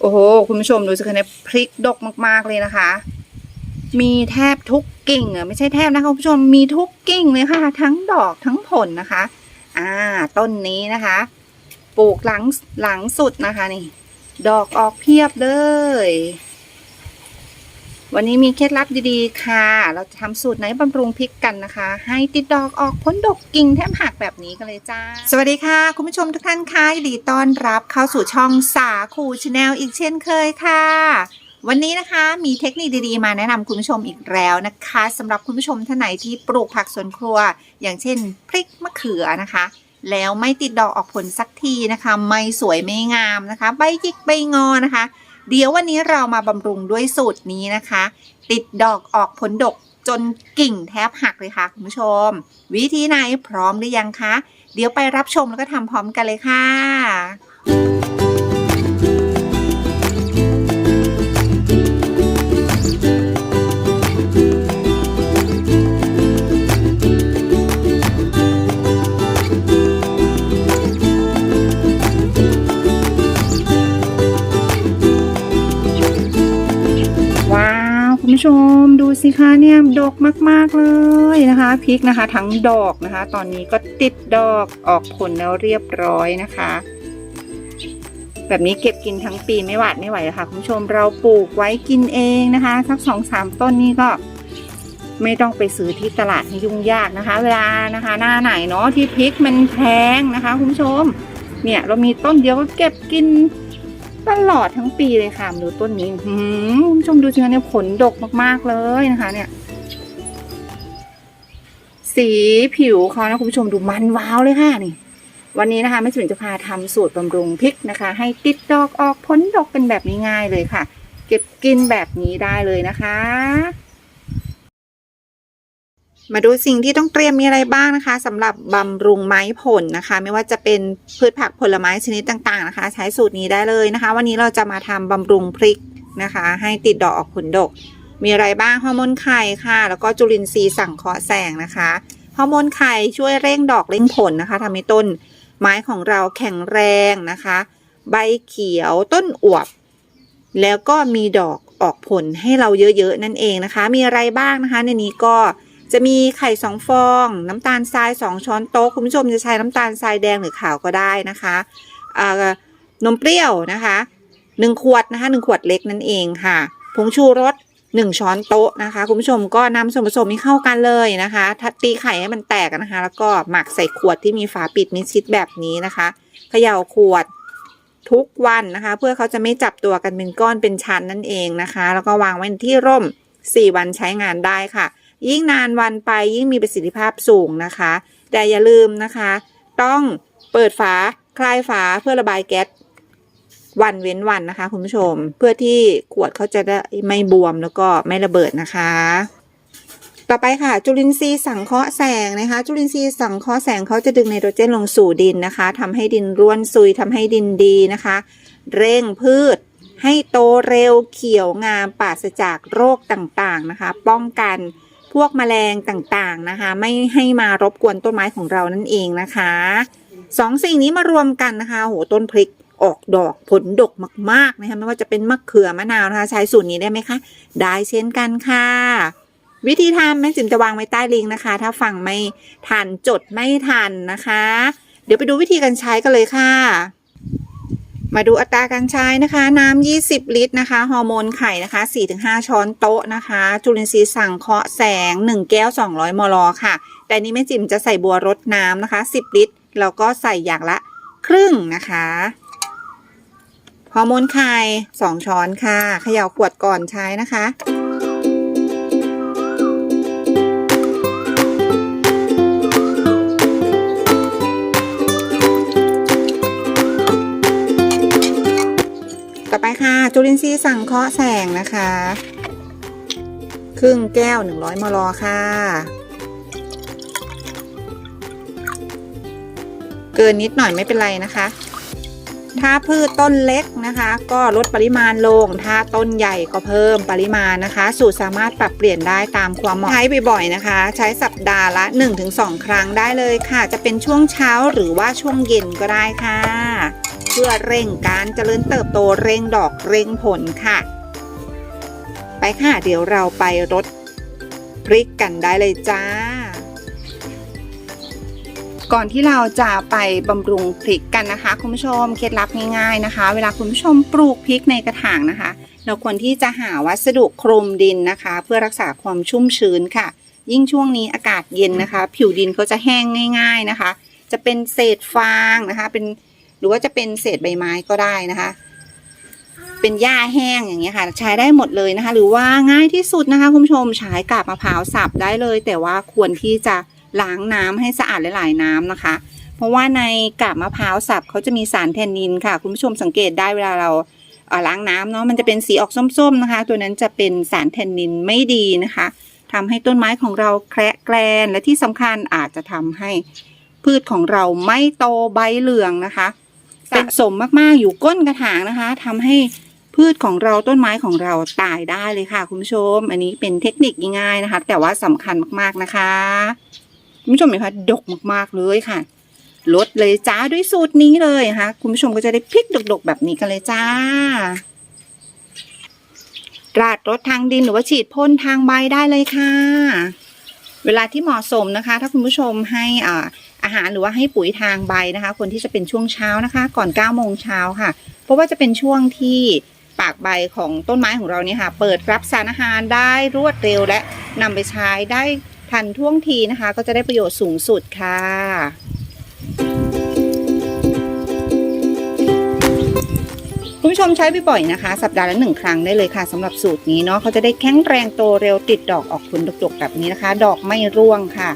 โอ้โห คุณผู้ชมดูสิคะเนี่ยพริกดกมากๆเลยนะคะ มีแทบทุกกิ่งอะไม่ใช่แทบนะคะคุณผู้ชมมีทุกกิ่งเลยค่ะ ทั้งดอกทั้งผลนะคะ อ่า ต้นนี้นะคะ ปลูกหลังหลังสุดนะคะนี่ ดอกออกเพียบเลย วันนี้มีเคล็ดลับดีๆ ค่ะ เราจะทำสูตรไหนบำรุงพริกกันนะคะ ให้ติดดอกออกพ้นดกกิ่งแทบหักแบบนี้กันเลยจ้า สวัสดีค่ะ คุณผู้ชมทุกท่านค่ะยินดีต้อนรับเข้าสู่ช่องสาคูชาแนลอีกเช่นเคยค่ะ วันนี้นะคะมีเทคนิคดีๆ มาแนะนำคุณผู้ชมอีกแล้วนะคะสำหรับคุณผู้ชมท่านไหนที่ปลูกผักสวนครัว อย่างเช่น พริกมะเขือนะคะ แล้วไม่ติดดอกออกผลสักทีนะคะ ไม่สวยไม่งามนะคะ ใบยิกใบงอนะคะ เดี๋ยววันนี้เรามาบำรุงด้วยสูตรนี้นะคะ ติดดอกออกผลดกจนกิ่งแทบหักเลยค่ะคุณผู้ชม วิธีไหนพร้อมหรือยังคะ เดี๋ยวไปรับชมแล้วก็ทำพร้อมกันเลยค่ะ ผู้ชมดูสิคะเนี่ยดกมาก ๆ เลยนะคะพริกนะคะ ทั้งดอกนะคะ ตอนนี้ก็ติดดอกออกผลแล้วเรียบร้อยนะคะ แบบนี้เก็บกินทั้งปีไม่หวาดไม่ไหวค่ะคุณผู้ชมเราปลูกไว้กินเองนะคะสักสองสามต้นนี่ก็ไม่ต้องไปซื้อที่ตลาดให้ยุ่งยากนะคะ เวลานะคะ หน้าไหนเนาะที่พริกมันแพงนะคะคุณผู้ชม เนี่ยเรามีต้นเดียวก็เก็บกิน ตลอดทั้งปีเลยค่ะดูต้นนี้หือคุณผู้ชมดูสิคะเนี่ยผลดกมากๆเลยนะคะ เนี่ย สีผิวเขานะคุณผู้ชมดูมันว้าวเลยค่ะนี่ วันนี้นะคะแม่จุ๋นจะพาทำสูตรบำรุงพริกนะคะ ให้ติดดอกออกผลดกเป็นแบบง่ายเลยค่ะ เก็บกินแบบนี้ได้เลยนะคะ มาดูสิ่งที่ต้องเตรียมมีอะไรบ้างนะคะสำหรับบำรุงไม้ผลนะคะ ไม่ว่าจะเป็นพืชผักผลไม้ชนิดต่างๆนะคะ ใช้สูตรนี้ได้เลยนะคะ วันนี้เราจะมาทำบำรุงพริกนะคะ ให้ติดดอกออกผลดก มีอะไรบ้างฮอร์โมนไข่ค่ะ แล้วก็จุลินทรีย์สังเคราะห์แสงนะคะฮอร์โมนไข่ช่วยเร่งดอกเร่งผลนะคะทำให้ต้นไม้ของเราแข็งแรงนะคะ ใบเขียวต้นอวบ แล้วก็มีดอกออกผลให้เราเยอะๆนั่นเองนะคะ มีอะไรบ้างนะคะ ในนี้ก็ จะมีไข่สองฟอง น้ำตาลทรายสองช้อนโต๊ะคุณผู้ชมจะใช้น้ำตาลทรายแดงหรือขาวก็ได้นะคะนมเปรี้ยวนะคะหนึ่งขวดนะคะหนึ่งขวดเล็กนั่นเองค่ะผงชูรสหนึ่งช้อนโต๊ะนะคะ คุณผู้ชมก็นำส่วนผสมนี้เข้ากันเลยนะคะทัดตีไข่ให้มันแตกนะคะ แล้วก็หมักใส่ขวดที่มีฝาปิดมิดชิดแบบนี้นะคะเขย่าขวดทุกวันนะคะ เพื่อเขาจะไม่จับตัวกันเป็นก้อนเป็นชั้นนั่นเองนะคะ แล้วก็วางไว้ที่ร่ม 4 วันใช้งานได้ค่ะ ยิ่งนานวันไปยิ่งมีประสิทธิภาพสูงนะคะ แต่อย่าลืมนะคะ ต้องเปิดฝาคลายฝาเพื่อระบายแก๊สวันเว้นวันนะคะคุณผู้ชม เพื่อที่ขวดเขาจะได้ไม่บวมแล้วก็ไม่ระเบิดนะคะ ต่อไปค่ะ จุลินทรีย์สังเคราะห์แสงนะคะ จุลินทรีย์สังเคราะห์แสงเขาจะดึงไนโตรเจนลงสู่ดินนะคะทำให้ดินร่วนซุยทำให้ดินดีนะคะ เร่งพืช ให้โตเร็วเขียวงามปราศจากโรคต่างๆนะคะ ป้องกัน วกแมลงต่างๆนะคะ ไม่ให้มารบกวนต้นไม้ของเรานั่นเองนะคะสองสิ่งนี้มารวมกันนะคะโหต้นพริกออกดอกผลดกมากๆนะคะไม่ว่าจะเป็นมะเขือมะนาวนะคะ ใช้สูตรนี้ได้ไหมคะ ได้เช่นกันค่ะ วิธีทำแม่จิ๋มจะวางไว้ใต้ลิงก์นะคะ ถ้าฟังไม่ทันจดไม่ทันนะคะ เดี๋ยวไปดูวิธีการใช้กันเลยค่ะ มาดูอัตราการใช้นะคะ น้ำ 20 ลิตรนะคะ ฮอร์โมนไข่นะคะ 4-5 ช้อนโต๊ะนะคะ จุลินทรีย์สังเคราะห์แสง 1 แก้ว 200 มล ค่ะ แต่นี้แม่จิ๋มจะใส่บัวรดน้ำนะคะ 10 ลิตร แล้วก็ใส่อย่างละครึ่งนะคะ ฮอร์โมนไข่ 2 ช้อนค่ะ เขย่าขวดก่อนใช้นะคะ จุลินทรีย์สังเคราะห์แสงนะคะ ครึ่งแก้ว 100 มลค่ะ เกินนิดหน่อยไม่เป็นไรนะคะ ถ้าพืชต้นเล็กนะคะ ก็ลดปริมาณลง ถ้าต้นใหญ่ก็เพิ่มปริมาณนะคะ สูตรสามารถปรับเปลี่ยนได้ตามความเหมาะใช้บ่อยๆนะคะ ใช้สัปดาห์ละ 1-2 ครั้งได้เลยค่ะ จะเป็นช่วงเช้าหรือว่าช่วงเย็นก็ได้ค่ะ พื่อเร่งการเจริญเติบโตเร่งดอกเร่งผลค่ะ ไปค่ะเดี๋ยวเราไปรดพริกกันได้เลยจ้า ก่อนที่เราจะไปบำรุงพริกกันนะคะ คุณผู้ชมเคล็ดลับง่ายๆนะคะ เวลาคุณผู้ชมปลูกพริกในกระถางนะคะ เราควรที่จะหาวัสดุคลุมดินนะคะ เพื่อรักษาความชุ่มชื้นค่ะ ยิ่งช่วงนี้อากาศเย็นนะคะ ผิวดินก็จะแห้งง่าย ๆนะคะ จะเป็นเศษฟางนะคะ เป็น หรือว่าจะเป็นเศษใบไม้ก็ได้นะคะ เป็นหญ้าแห้งอย่างเงี้ยค่ะ ใช้ได้หมดเลยนะคะ หรือว่าง่ายที่สุดนะคะคุณผู้ชมใช้กาบมะพร้าวสับได้เลย แต่ว่าควรที่จะล้างน้ำให้สะอาดหลายๆน้ำนะคะ เพราะว่าในกาบมะพร้าวสับเขาจะมีสารแทนนินค่ะ คุณผู้ชมสังเกตได้เวลาเราเล้างน้ำเนาะมันจะเป็นสีออกส้มๆนะคะ ตัวนั้นจะเป็นสารแทนนินไม่ดีนะคะทำให้ต้นไม้ของเราแคระแกลนและที่สำคัญอาจจะทำให้พืชของเราไม่โตใบเหลืองนะคะ สะสมมากๆอยู่ก้นกระถางนะคะทำให้พืชของเราต้นไม้ของเราตายได้เลยค่ะ คุณผู้ชม อันนี้เป็นเทคนิคง่ายๆนะคะ แต่ว่าสำคัญมากๆนะคะคุณผู้ชมเห็นไหมคะดกมากๆเลยค่ะลดเลยจ้าด้วยสูตรนี้เลยนะคะคุณผู้ชมก็จะได้พริกดกๆ แบบนี้กันเลยจ้า ราดรถทางดินหรือว่าฉีดพ่นทางใบได้เลยค่ะ เวลาที่เหมาะสมนะคะ ถ้าคุณผู้ชมให้อ่า อาหารหรือว่าให้ปุ๋ยทางใบนะคะควรที่จะเป็นช่วงเช้านะคะ ก่อน9โมงเช้าค่ะ เพราะว่าจะเป็นช่วงที่ปากใบของต้นไม้ของเราเนี่ยค่ะ เปิดรับสารอาหารได้รวดเร็วและนำไปใช้ได้ทันท่วงทีนะคะ ก็จะได้ประโยชน์สูงสุดค่ะคุณผู้ชมใช้บ่อยๆนะคะ สัปดาห์ละหนึ่งครั้งได้เลยค่ะสำหรับสูตรนี้เนาะเขาจะได้แข็งแรงโตเร็วติดดอกออกผลดกๆแบบนี้นะคะ ดอกไม่ร่วงค่ะ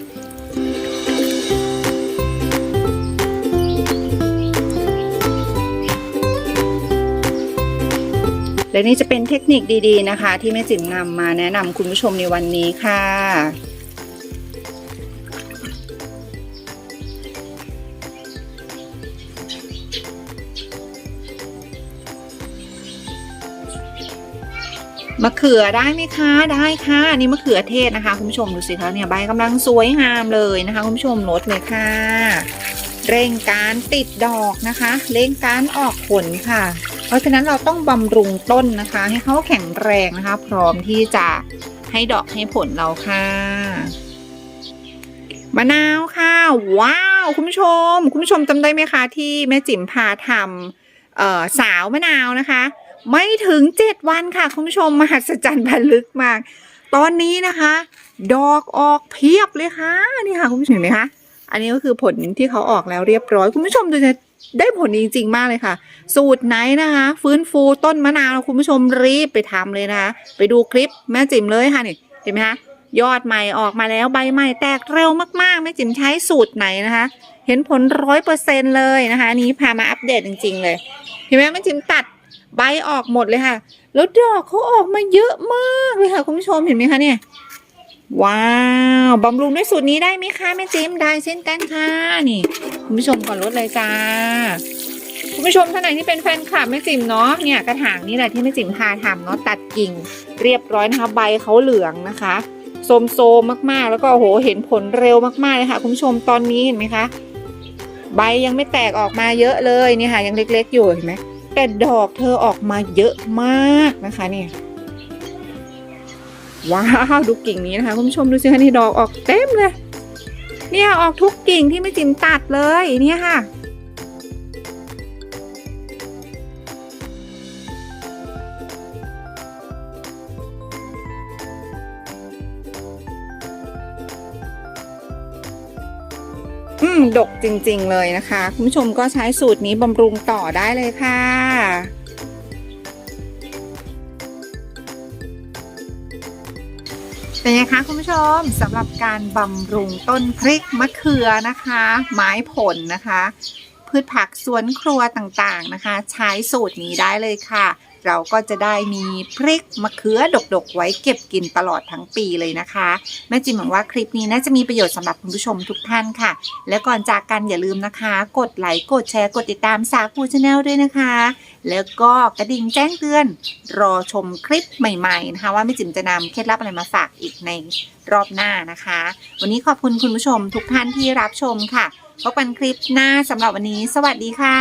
และนี่จะเป็นเทคนิคดีๆนะคะ ที่แม่จิ๋มนำมาแนะนำคุณผู้ชมในวันนี้ค่ะมะเขือได้ไหมคะได้ค่ะนี่มะเขือเทศนะคะคุณผู้ชมดูสิคะเนี่ยใบกำลังสวยงามเลยนะคะคุณผู้ชมลดเลยค่ะ เร่งการติดดอกนะคะ เร่งการออกผลค่ะ ราะฉะนั้นเราต้องบำรุงต้นนะคะ ให้เขาแข็งแรงนะคะ พร้อมที่จะให้ดอกให้ผลเราค่ะมะนาวค่ะ ว้าว คุณผู้ชม คุณผู้ชมจำได้ไหมคะ ที่แม่จิ๋มพาทำสาวมะนาวนะคะ ไม่ถึง7วันค่ะ คุณผู้ชมมหัศจรรย์พันลึกมาก ตอนนี้นะคะ ดอกออกเพียบเลยค่ะนี่ค่ะ คุณผู้ชมเห็นไหมคะอันนี้ก็คือผลที่เขาออกแล้วเรียบร้อย คุณผู้ชมดูจะ ได้ผลจริง ๆ มากเลยค่ะ สูตรไหนนะคะ ฟื้นฟูต้นมะนาวคุณผู้ชมรีบไปทำเลยนะคะ ไปดูคลิปแม่จิ๋มเลยค่ะนี่เห็นไหมคะยอดใหม่ออกมาแล้วใบใหม่แตกเร็วมากๆแม่จิ๋มใช้สูตรไหนนะคะ เห็นผลร้อยเปอร์เซ็นเลยนะคะนนี้พามาอัปเดตจริง ๆ เลยเห็นไหมแม่จิ๋มตัดใบออกหมดเลยค่ะ แล้วดอกเขาออกมาเยอะมากเลยค่ะคุณผู้ชมเห็นไหมคะเนี่ย ว้าวบำรุงด้วยสูตรนี้ได้ไหมคะแม่จิมได้เช่นกันค่ะนี่ คุณผู้ชมก่อนลดเลยจ้า คุณผู้ชมท่านไหนที่เป็นแฟนคลับแม่จิมเนาะเนี่ยกระถางนี่แหละที่แม่จิมพาทำเนาะตัดกิ่ง เรียบร้อยนะคะใบเขาเหลืองนะคะโสมโซมมากๆ แล้วก็โอ้โหเห็นผลเร็วมากๆเลยค่ะ คุณผู้ชมตอนนี้เห็นไหมคะ ใบยังไม่แตกออกมาเยอะเลยนี่ค่ะ ยังเล็กๆอยู่เห็นไหมแต่ดอกเธอออกมาเยอะมากนะคะเนี่ย ว้าวดูกิ่งนี้นะคะคุณผู้ชมดูสิคะนี่ดอกออกเต็มเลย เนี่ยออกทุกกิ่งที่ไม่จิมตัดเลยเนี่ยค่ะอืม ดกจริงๆเลยนะคะ คุณผู้ชมก็ใช้สูตรนี้บำรุงต่อได้เลยค่ะ เป็นไงคะคุณผู้ชมสำหรับการบำรุงต้นพริกมะเขือนะคะ ไม้ผลนะคะ พืชผักสวนครัวต่างๆนะคะ ใช้สูตรนี้ได้เลยค่ะ เราก็จะได้มีพริกมะเขือดกๆ ไว้เก็บกินตลอดทั้งปีเลยนะคะ แม่จิมหวังว่าคลิปนี้น่าจะมีประโยชน์สำหรับคุณผู้ชมทุกท่านค่ะ และก่อนจากกันอย่าลืมนะคะ กดไลค์กดแชร์กดติดตามสาคูชาแนลด้วยนะคะ แล้วก็กระดิ่งแจ้งเตือน รอชมคลิปใหม่ๆนะคะ ว่าแม่จิ๋มจะนำเคล็ดลับอะไรมาฝากอีกในรอบหน้านะคะ วันนี้ขอบคุณคุณผู้ชมทุกท่านที่รับชมค่ะพบกันคลิปหน้าสำหรับวันนี้ สวัสดีค่ะ